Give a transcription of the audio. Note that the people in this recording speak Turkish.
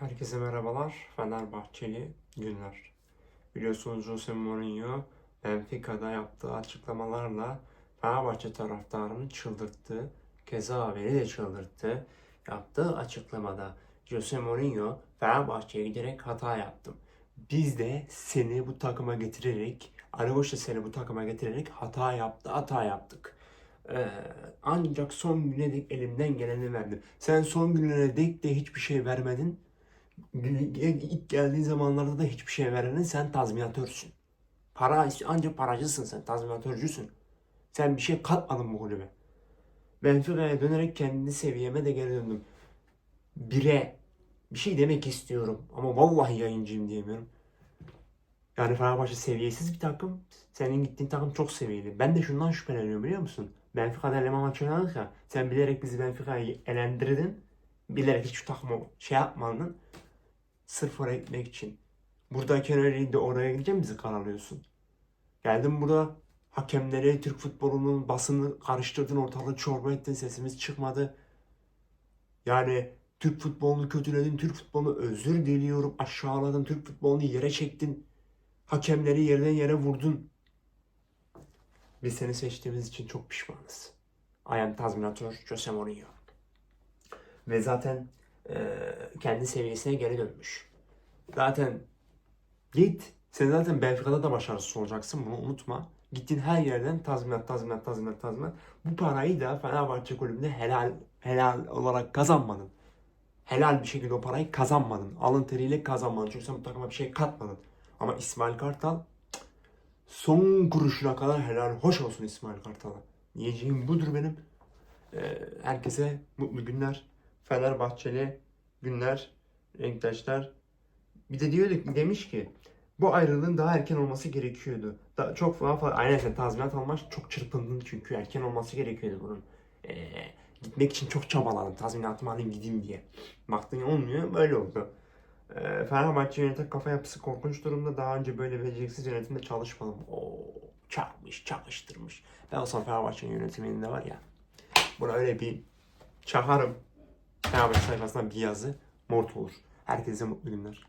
Herkese merhabalar. Fenerbahçeli günler. Biliyorsunuz Jose Mourinho Benfica'da yaptığı açıklamalarla Fenerbahçe taraftarını çıldırttı. Keza beni de çıldırttı. Yaptığı açıklamada Jose Mourinho Fenerbahçe'ye giderek hata yaptım. Biz de seni bu takıma getirerek, Aragoş da seni bu takıma getirerek hata yaptı, hata yaptık. Ee, ancak son güne dek elimden geleni verdim. Sen son günlere dek de hiçbir şey vermedin. İlk geldiğin zamanlarda da hiçbir şey vermedin. Sen tazminatörsün. Para, ancak paracısın sen, tazminatörcüsün. Sen bir şey katmadın bu kulübe. Benfica'ya dönerek kendi seviyeme de geri döndüm. Bire bir şey demek istiyorum ama vallahi yayıncıyım diyemiyorum. Yani Fenerbahçe seviyesiz bir takım. Senin gittiğin takım çok seviyeli. Ben de şundan şüpheleniyorum biliyor musun? Benfica'da eleme maçı oynadık ya. Sen bilerek bizi Benfica'ya elendirdin. Bilerek hiç şu takımı şey yapmadın. Sırf oraya gitmek için. Buradayken öyleydi oraya gideceğim bizi karalıyorsun. Geldin burada hakemleri, Türk futbolunun basını karıştırdın, ortalığı çorba ettin, sesimiz çıkmadı. Yani Türk futbolunu kötüledin, Türk futbolunu özür diliyorum, aşağıladın, Türk futbolunu yere çektin. Hakemleri yerden yere vurdun. Biz seni seçtiğimiz için çok pişmanız. I am tazminatör Jose Mourinho. Ve zaten kendi seviyesine geri dönmüş. Zaten git. Sen zaten Benfica'da da başarısız olacaksın. Bunu unutma. Gittin her yerden tazminat, tazminat, tazminat, tazminat. Bu parayı da Fenerbahçe kulübünde helal helal olarak kazanmadın. Helal bir şekilde o parayı kazanmadın. Alın teriyle kazanmadın. Çünkü sen bu takıma bir şey katmadın. Ama İsmail Kartal son kuruşuna kadar helal. Hoş olsun İsmail Kartal'a. Diyeceğim budur benim. Ee, herkese mutlu günler. Fenerbahçeli günler, renktaşlar. Bir de diyor ki- demiş ki bu ayrılığın daha erken olması gerekiyordu. Da, çok daha fazla, aynen sen tazminat almak çok çırpındın çünkü erken olması gerekiyordu bunun. Ee, gitmek için çok çabaladım tazminatımı alayım gideyim diye. Baktın olmuyor böyle oldu. Ee, Fenerbahçe yönetim kafa yapısı korkunç durumda. Daha önce böyle beceriksiz yönetimde çalışmadım. Oo, çakmış, çakıştırmış. Ben olsam Fenerbahçe'nin yönetiminde var ya. Buna öyle bir çakarım. Fenerbahçe sayfasından bir yazı mort olur. Herkese mutlu günler.